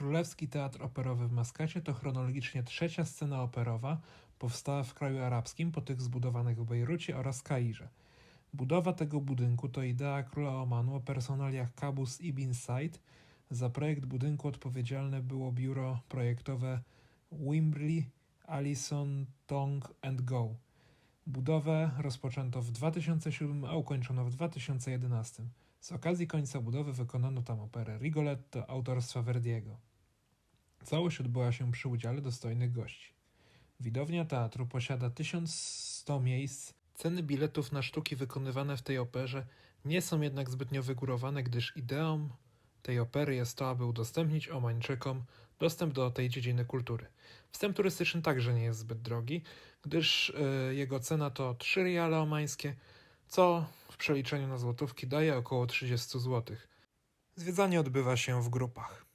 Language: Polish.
Królewski Teatr Operowy w Maskacie to chronologicznie trzecia scena operowa powstała w kraju arabskim po tych zbudowanych w Bejrucie oraz Kairze. Budowa tego budynku to idea króla Omanu o personaliach Qabus ibn Said. Za projekt budynku odpowiedzialne było biuro projektowe Wimberley, Allison, Tong Go. Budowę rozpoczęto w 2007, a ukończono w 2011. Z okazji końca budowy wykonano tam operę Rigoletto autorstwa Verdiego. Całość odbyła się przy udziale dostojnych gości. Widownia teatru posiada 1100 miejsc. Ceny biletów na sztuki wykonywane w tej operze nie są jednak zbytnio wygórowane, gdyż ideą tej opery jest to, aby udostępnić Omańczykom dostęp do tej dziedziny kultury. Wstęp turystyczny także nie jest zbyt drogi, gdyż y, jego cena to 3 riale omańskie, co w przeliczeniu na złotówki daje około 30 zł. Zwiedzanie odbywa się w grupach.